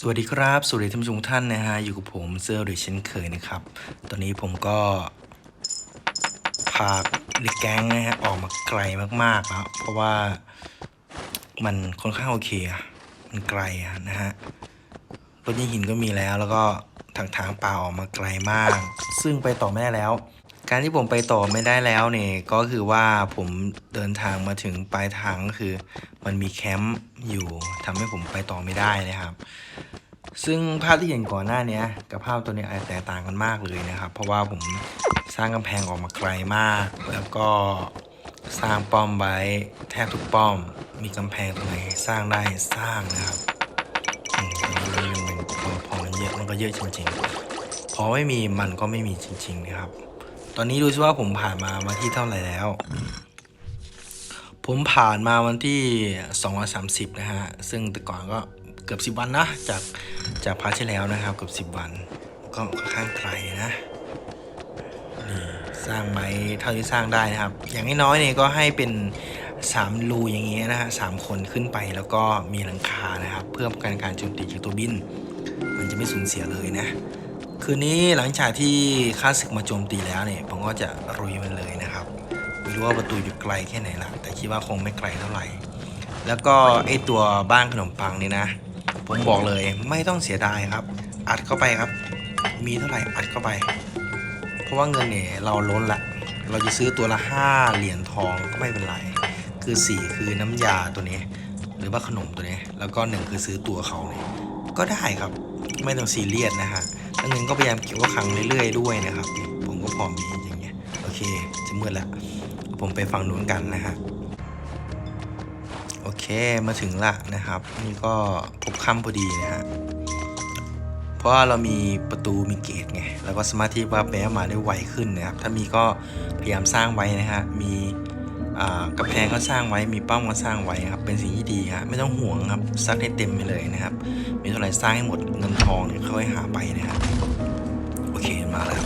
สวัสดีครับ สวัสดีท่านผู้ชมทุกท่านนะฮะ อยู่กับผมเซอร์โดยเช่นเคยนะครับ ตอนนี้ผมก็พาเด็กแก๊งนะฮะ ออกมาไกลมากๆแล้ว เพราะว่ามันค่อนข้างโอเคอะมันไกลอะนะฮะรถยิงหินก็มีแล้ว แล้วก็ทางทางป่าออกมาไกลมาก ซึ่งไปต่อไม่ได้แล้ว การที่ผมไปต่อไม่ได้แล้วเนี่ย ก็คือว่าผม เดินทางมาถึงปลายทางก็คือ มันมีแคมป์อยู่ทำให้ผมไปต่อไม่ได้นะครับ ซึ่งภาพที่เห็นก่อนหน้านี้กับภาพตัวนี้อาจแตกต่างกันมากเลยนะครับ เพราะว่าผมสร้างกำแพงออกมาไกลมาก แล้วก็สร้างป้อมไว้แทบทุกป้อม มีกำแพงตรงไหนสร้างได้สร้างนะครับอืมตรงนี้มันมันมันพอมันเยอะมันก็เยอะจริงๆ พอไม่มีมันก็ไม่มีจริง ๆ นะครับ ตอนนี้ดูซิว่าผมผ่านมามาที่เท่าไหร่แล้ว ผมผ่านมาวันที่230 นะฮะ ซึ่งแต่ก่อนก็เกือบ 10 วันนะ จากจากพาร์ทที่แล้วนะครับ เกือบ 10 วัน ก็ค่อนข้างไกลนะสร้างไม้เท่าที่สร้างได้นะครับ อย่างน้อยๆเนี่ยก็ให้เป็น3รูอย่างเงี้ยนะฮะสามคนขึ้นไปแล้วก็มีหลังคานะครับ เพื่อป้องกันการโจมตีจากตัวบิน มันจะไม่สูญเสียเลยนะ คืนนี้หลังจากที่ข้าศึกมาโจมตีแล้วเนี่ยผมก็จะรุยมันเลยนะครับ รู้ว่าประตูอยู่ไกลแค่ไหนละแต่คิดว่าคงไม่ไกลเท่าไหร่ แล้วก็ไอตัวบ้านขนมปังนี่นะ ผมบอกเลยไม่ต้องเสียดายครับ อัดเข้าไปครับ มีเท่าไหร่อัดเข้าไป เพราะว่าเงินเนี่ยเราล้นละ เราจะซื้อตัวละ5เหรียญทองก็ไม่เป็นไร คือ 4 คือน้ำยาตัวนี้ หรือว่าขนมตัวนี้ แล้วก็หนึ่งคือซื้อตัวเขาเนี่ยก็ได้ครับ ไม่ต้องซีเรียสนะฮะแล้วเงินก็พยายามเก็บว่าครั้งเรื่อยๆด้วยนะครับ ผมก็พอมีอย่างเงี้ย โอเค จะมืดแล้วผมไปฝั่งนู้นกันนะฮะโอเคมาถึงละนะครับ นี่ก็พบค่ำพอดีนะฮะเพราะว่าเรามีประตูมีเกตไงแล้วก็สมาธิว่าแปมาได้ไวขึ้นนะครับ ถ้ามีก็พยายามสร้างไว้นะฮะมีกระแพงก็สร้างไว้มีป้อมก็สร้างไว้ครับเป็นสิ่งที่ดีฮะไม่ต้องห่วงครับซัดให้เต็มไปเลยนะครับ มีเท่าไหร่สร้างให้หมดเงินทองเนี่ยค่อยหาไปนะครับโอเคมาแล้ว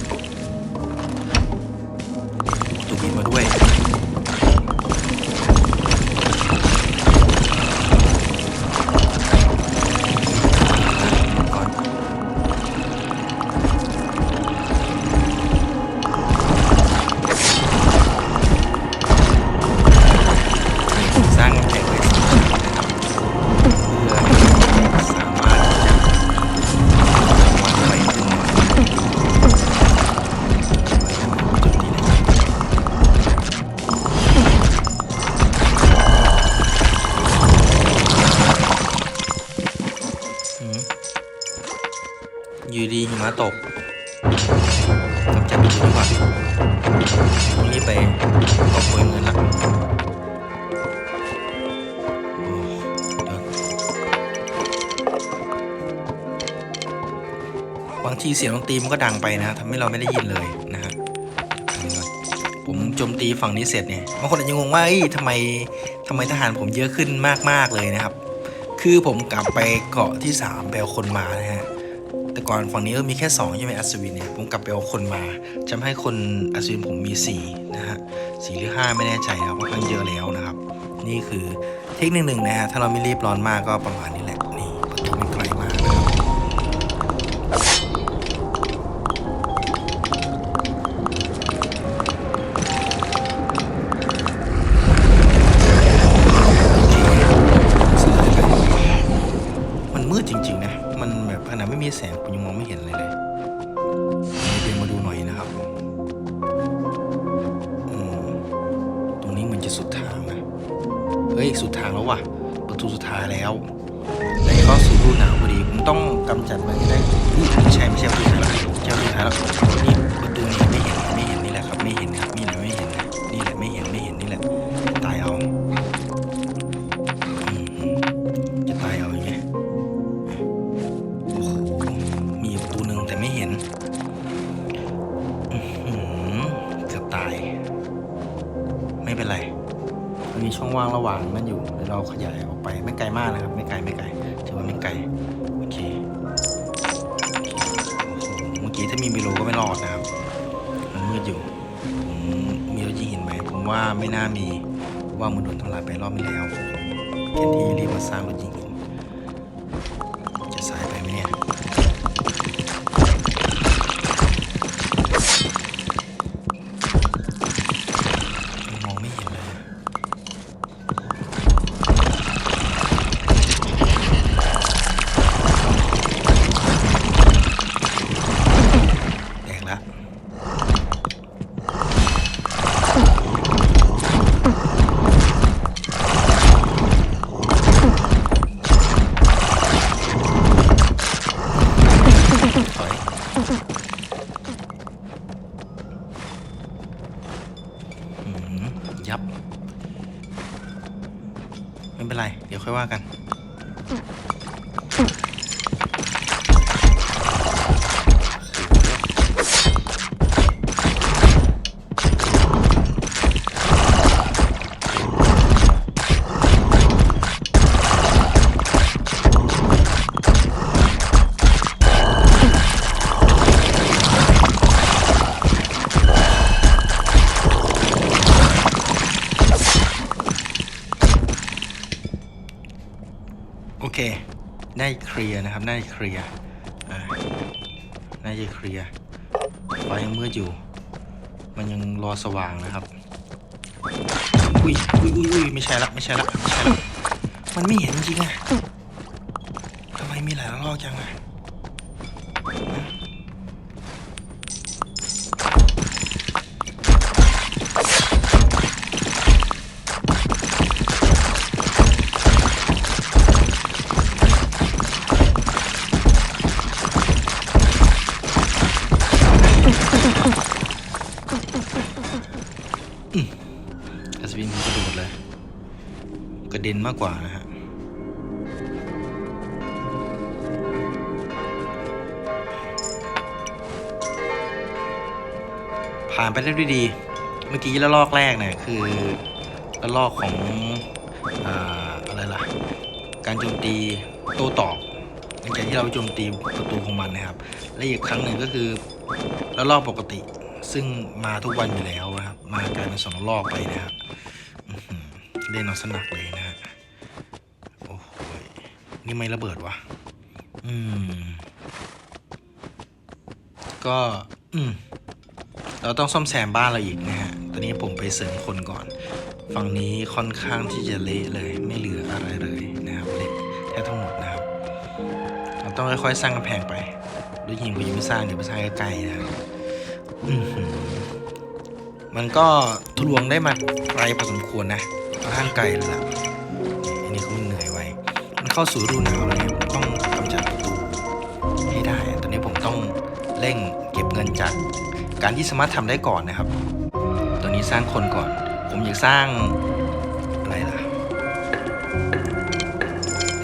ตูบินมาด้วย อยู่ดีหิมะตกกำจัดจุดนี้ก่อนต้องรีบไปกอบโกยเงินละวบางทีเสียงดนตรีมันก็ดังไปนะทำให้เราไม่ได้ยินเลยนะฮะอันนี้ก่อนผมโจมตีฝั่งนี้เสร็จเนี่ยบางคนอาจจะงงว่าเอ้ยทำไมทำไมทหารผมเยอะขึ้นมากๆเลยนะครับ คือผมกลับไปเกาะที่3ไปเอาคนมานะฮะ ก่อนฝั่งนี้ก็มีแค่2ใช่ไหมอัศวินเนี่ยผมกลับไปเอาคนมาจำให้คนอัศวินผมมี4นะฮะสี่หรือ 5 ไม่แน่ใจนะครับค่อนข้างเยอะแล้วนะครับ นี่คือเทคนิคหนึ่งนะฮะถ้าเราไม่รีบร้อนมากก็ประมาณนี้แหละ ฮ้ยสุดทางแล้วว่ะประตูสุดท้ายแล้วแต่ก็สู่ฤดูหนาวพอดีผมต้องกำจัดมันให้ได้อุ๊ยไม่ใช่ไม่ใช่ประตูสุดท้ายแล้วเจ้าประตูสุดท้ายแล้วนี่ประตูนี้ไม่เห็นไม่เห็น มากนะครับ ไม่ไกลไม่ไกลถือว่าไม่ไกลโอเคเคโอ้โหเมื่อกี้ถ้ามีบิโลก็ไม่รอดนะครับ มันมืดอยู่ ผมมีรถยิงหินไหมผมว่าไม่น่ามีว่ามันโดนทำลายไปรอบที่แล้วแทนที่รีบมาสร้างรถยิง เคลียร์นะครับ น่าจะเคลียร์น่าจะเคลียร์ไฟยังมืดอยู่ มันยังรอสว่างนะครับ อุ้ยอุ้ยอุ้ยอุ้ยไม่ใช่ละไม่ใช่ละไม่ใช่ละมันไม่เห็นจริงอะทำไมมีหลายรอบจังอะ ด็นมากกว่านะฮะผ่านไปได้ด้วยดี เมื่อกี้ละลอกแรกเนี่ยคือละลอกของอ่าอะไรล่ะ การโจมตีโต้ตอบหลังจากที่เราโจมตีประตูของมันนะครับ และอีกครั้งหนึ่งก็คือละลอกปกติ ซึ่งมาทุกวันอยู่แล้วนะครับ มากลายเป็นสองละลอกไปนะครับเล่นเอาสนักเลยี่ไม่ระเบิดวะ อืม ก็ อืม เราต้องซ่อมแซมบ้านเราอีกนะฮะ ตอนนี้ผมไปเสริมคนก่อน ฝั่งนี้ค่อนข้างที่จะเละเลย ไม่เหลืออะไรเลยนะครับเละแทบทั้งหมดนะครับ เราต้องค่อยๆสร้างกำแพงไปด้วยยิงผมยังไม่สร้างเดี๋ยวไปสร้างใกล้ๆนะครับอื้อหือมันก็ทะลวงได้มาไกลพอสมควรนะค่อนข้างไกลเลยละ เข้าสู่ฤดูหนาวแล้วเนี่ยผมต้องกำจัดประตูให้ได้ ตอนนี้ผมต้องเร่งเก็บเงินจากการที่สามารถทำได้ก่อนนะครับ ตอนนี้สร้างคนก่อน ผมอยากสร้างอะไรล่ะ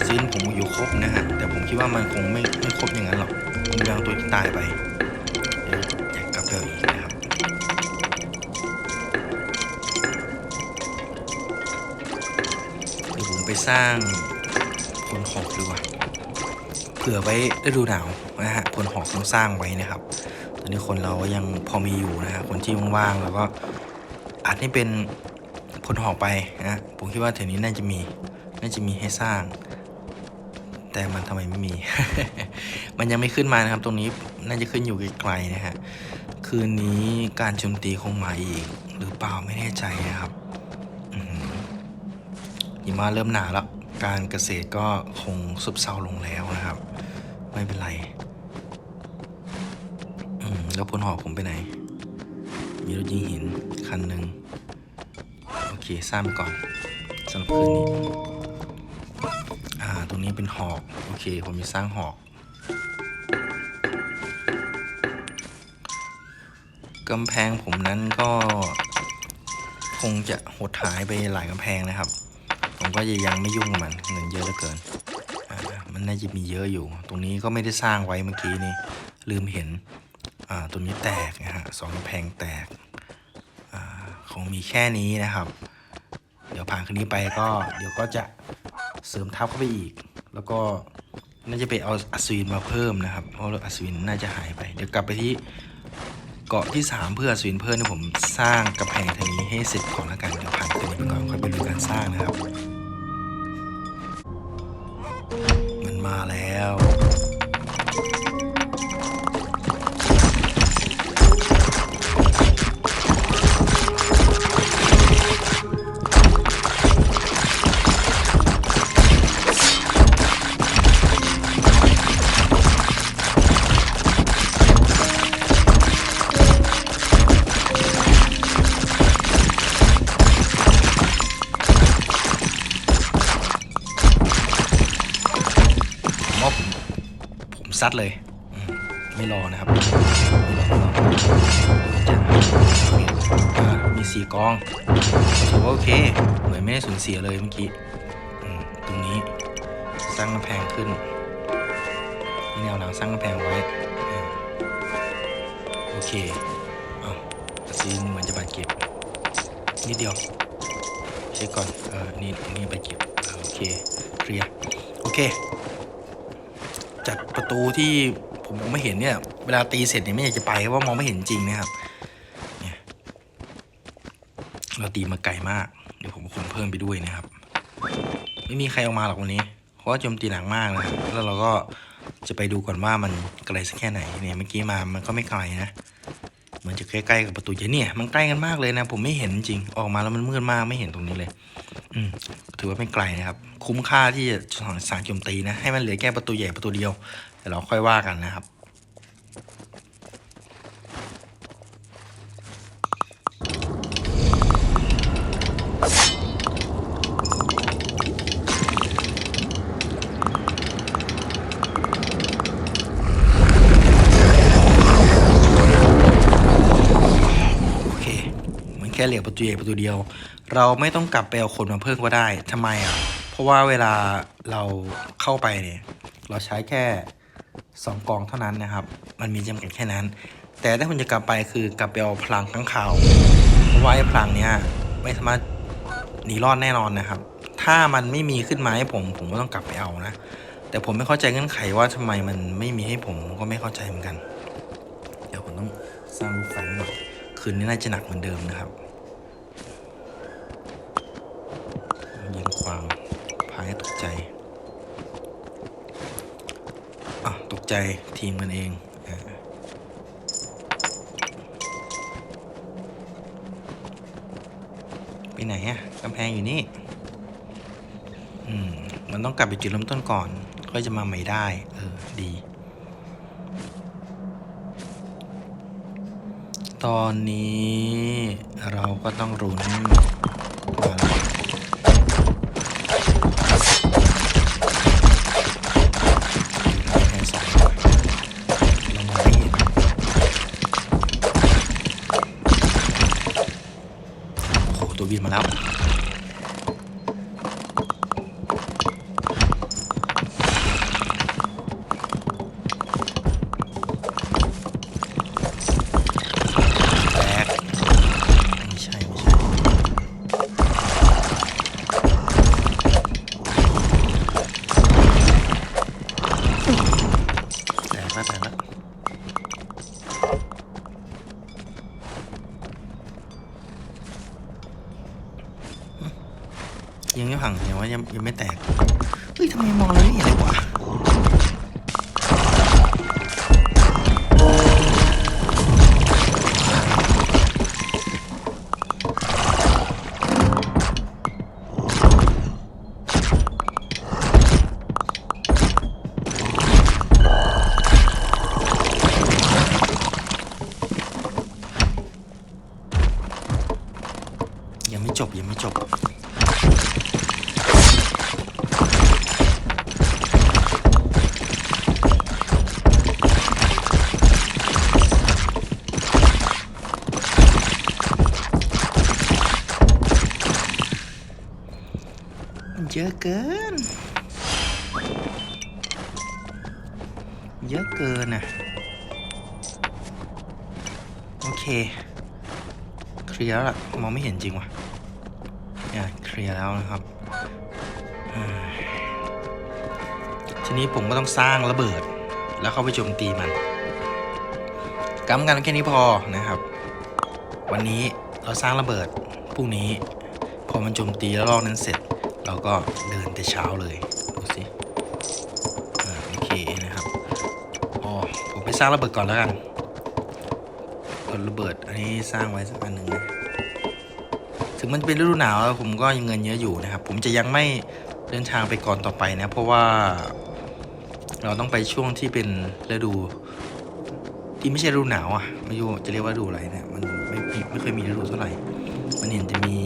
ซีนผมอยู่ครบนะฮะ แต่ผมคิดว่ามันคงไม่ไม่ครบอย่างนั้นหรอก ผมยังตัวที่ตายไปยวอยากกลับเดิมอีกนะครับ เดี๋ยวผมไปสร้าง คนหอกดีกว่าเผื่อไว้ฤดูหนาวนะฮะคนหอกต้องสร้างไว้นะครับ ตอนนี้คนเราก็ยังพอมีอยู่นะฮะคนที่ว่างๆแล้วก็อาจให้เป็นพลหอกไปนะผมคิดว่าแถวนี้น่าจะมีน่าจะมีให้สร้าง แต่มันทำไมไม่มี มันยังไม่ขึ้นมานะครับ ตรงนี้น่าจะขึ้นอยู่ไกลๆนะฮะคืนนี้การโจมตีคงมาอีก หรือเปล่าไม่แน่ใจนะครับอื้อหือหิมะเริ่มหนาแล้ว การเกษตรก็คงซบเซาลงแล้วนะครับ ไม่เป็นไร อืม แล้วพลหอกผมไปไหน มีรถยิงหินคันหนึ่งโอเคสร้างไปก่อนสำหรับคืนนี้ อ่า ตรงนี้เป็นหอก โอเค ผมจะสร้างหอก กำแพงผมนั้นก็ คงจะหดหายไปหลายกำแพงนะครับ ผมก็ยังไม่ยุ่งกับมันเงินเยอะเหลือเกินมันน่าจะมีเยอะอยู่ ตรงนี้ก็ไม่ได้สร้างไว้เมื่อกี้นี่ลืมเห็นตัวนี้แตกนะฮะสองกำแพงแตกอของมีแค่นี้นะครับ เดี๋ยวผ่านคืนนี้ไปก็เดี๋ยวก็จะเสริมทับเข้าไปอีก แล้วก็น่าจะไปเอาอัศวินมาเพิ่มนะครับ เพราะอัศวินน่าจะหายไป เดี๋ยวกลับไปที่เกาะที่ 3 เพื่ออัศวินเพิ่มนะผมสร้างกำแพงทางนี้ให้เสร็จก่อนและกัน เดี๋ยวผ่านคืนนี้ไปก่อนค่อยไปดูการสร้างนะครับ แล้ว ซัดเลย ไม่รอนะครับไม่รอมีสี่กองถือว่าโอเค เหมือนไม่ได้สูญเสียเลยเมื่อกี้ตรงนี้สร้างกำแพงขึ้นแนวหลังสร้างกำแพงไว้โอเคเอาซีนเหมือนจะบาดเจ็บนิดเดียวเช็คก่อนเออนี่นี่บาดเจ็บโอเคเคลียร์โอเค จัดประตูที่ผมมองไม่เห็นเนี่ย เวลาตีเสร็จเนี่ยไม่อยากจะไปเพราะว่ามองไม่เห็นจริงนะครับเนี่ยเราตีมาไกลมาก เดี๋ยวผมคนเพิ่มไปด้วยนะครับ ไม่มีใครออกมาหรอกวันนี้ เพราะว่าโจมตีหนักมากนะครับแล้วเราก็จะไปดูก่อนว่ามันไกลสักแค่ไหนเนี่ยเมื่อกี้มามันก็ไม่ไกลนะ ล้ๆกับประตูใหญ่เนี่ยมันใกล้กันมากเลยนะ ผมไม่เห็นจริงออกมาแล้วมันมืดมากไม่เห็นตรงนี้เลย อืมถือว่าไม่ไกลนะครับ คุ้มค่าที่จะสารโจมตีนะให้มันเหลือแค่ประตูใหญ่ประตูเดียวแต่เราค่อยว่ากันนะครับ โอเค มัน แค่เหลือประตูใหญ่ประตูเดียว เราไม่ต้องกลับไปเอาคนมาเพิ่มก็ได้ทำไมอะเพราะว่าเวลาเราเข้าไปเนี่ยเราใช้แค่สองกองเท่านั้นนะครับ มันมีจำกัดแค่นั้น แต่ถ้าคุณจะกลับไปคือกลับไปเอาพลังข้างข่าวเพราะว่าไอ้พลังเนี้ยไม่สามารถหนีรอดแน่นอนนะครับ ถ้ามันไม่มีขึ้นมาให้ผม ผมก็ต้องกลับไปเอานะ แต่ผมไม่เข้าใจเงื่อนไขว่าทำไมมันไม่มีให้ผมก็ไม่เข้าใจเหมือนกัน เดี๋ยวผมต้องสร้างลูกไฟหน่อยคืนนี้น่าจะหนักเหมือนเดิมนะครับ ยิงควางพาให้ตกใจอะตกใจทีมกันเองไปไหนอะกำแพงอยู่นี่ อืม มันต้องกลับไปจุดเริ่มต้นก่อน ค่อยจะมาใหม่ได้ เออ ดี ตอนนี้เราก็ต้องรุน เยอะเกิน เยอะเกินอะ โอเค เคลียร์แล้วล่ะมองไม่เห็นจริงว่ะเนี่ยเคลียร์แล้วนะครับ ทีนี้ผมก็ต้องสร้างระเบิด แล้วเข้าไปโจมตีมันกำกันแค่นี้พอนะครับ วันนี้เราสร้างระเบิดพรุ่งนี้พอมันโจมตีแล้วรอบนั้นเสร็จ เราก็เดินแต่เช้าเลยดูสิอ่าโอเคนะครับอ๋อผมไปสร้างระเบิดก่อนแล้วกันกดระเบิดอันนี้สร้างไว้สักอันหนึ่งนะถึงมันเป็นฤดูหนาวแล้วผมก็ยังเงินเยอะอยู่นะครับ ผมจะยังไม่เดินทางไปก่อนต่อไปนะ เพราะว่า เราต้องไปช่วงที่เป็นฤดู ที่ไม่ใช่ฤดูหนาวอะไม่รู้จะเรียกว่าฤดูอะไรเนี่ยมันไมไม่ไม่เคยมีฤดูเท่าไหร่ มันเห็นจะมี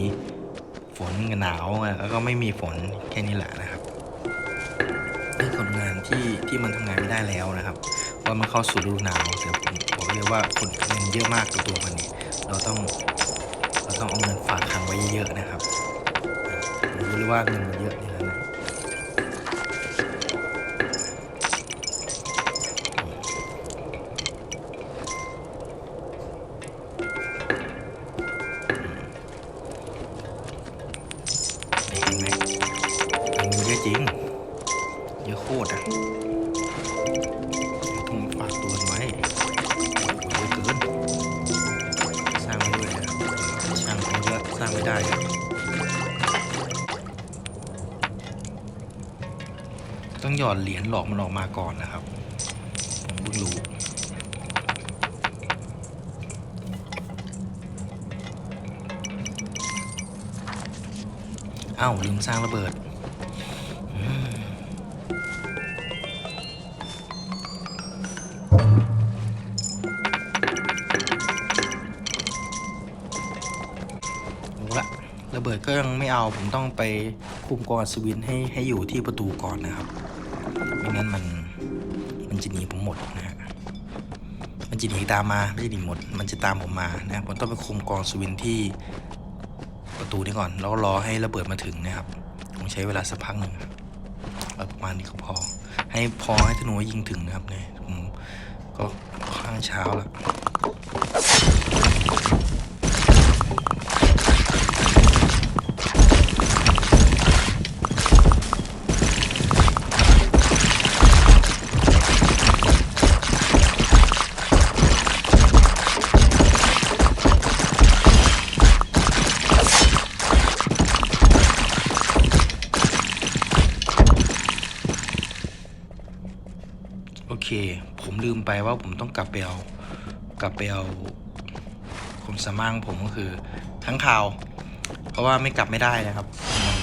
ฝนกับหนาวแล้วก็ไม่มีฝนแค่นี้แหละนะครับนี่คนงานที่ที่มันทำงานไม่ได้แล้วนะครับว่ามันเข้าสู่ฤดูหนาวแต่ผมบอกเลยว่าคนเงินเยอะมากกับตัวมันนี่เราต้องเราต้องเอาเงินฝากขังไว้เยอะๆนะครับรู้เลยว่าเงินมันเยอะ ต้องหยอดเหรียญหลอกมันออกมาก่อนนะครับ ผมเพิ่งรู้อ้าวลืมสร้างระเบิดละระเบิดก็ยังไม่เอาผมต้องไปคุมกองอัศวินให้ให้อยู่ที่ประตูก่อนนะครับ ไม่งั้นมันมันจะหนีผมหมดนะฮะมันจะหนีตามมาไม่ใช่หนีหมด มันจะตามผมมานะผมต้องไปคุมกองอัศวินที่ประตูนี้ก่อน แล้วรอให้ระเบิดมาถึงนะครับคงใช้เวลาสักพักหนึ่งประมาณนี้ก็พอ ให้พอให้ธนูยิงถึงนะครับเนี่ยผมก็ข้างเช้าแล้ว ผมลืมไปว่าผมต้องกลับไปเอากลับไปเอาความสามารถของผมก็คือทั้งข่าว เพราะว่าไม่กลับไม่ได้นะครับ มัน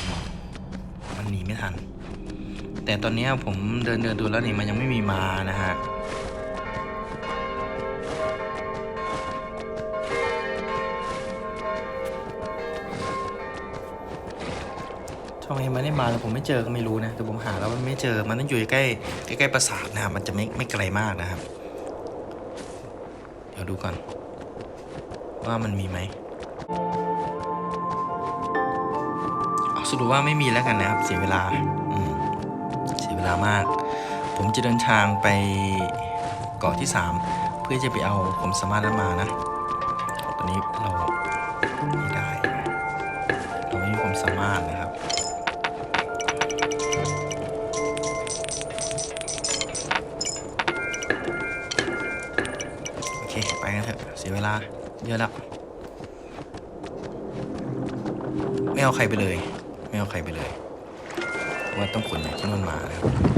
มันหนีไม่ทัน แต่ตอนนี้ผมเดินเดินดูแล้วนี่มันยังไม่มีมานะฮะ ช่องนี้มันได้มาแล้วผมไม่เจอก็ไม่รู้นะแต่ผมหาแล้วมันไม่เจอมันต้องอยู่ใกล้ใกล้ๆปราสาทนะครับมันจะไม่ไม่ไกลมากนะครับ เดี๋ยวดูก่อน ว่ามันมีไหมเอาสรุปว่าไม่มีแล้วกันนะครับ เสียเวลาเสียเวลามาก ผมจะเดินทางไปเกาะที่สามเพื่อจะไปเอาผมสามารถนั้นมานะ ไปกันเถอะเสียเวลา เยอะแล้ว ไม่เอาใครไปเลย ไม่เอาใครไปเลย ว่าต้องขนจางที่มันมานะครับ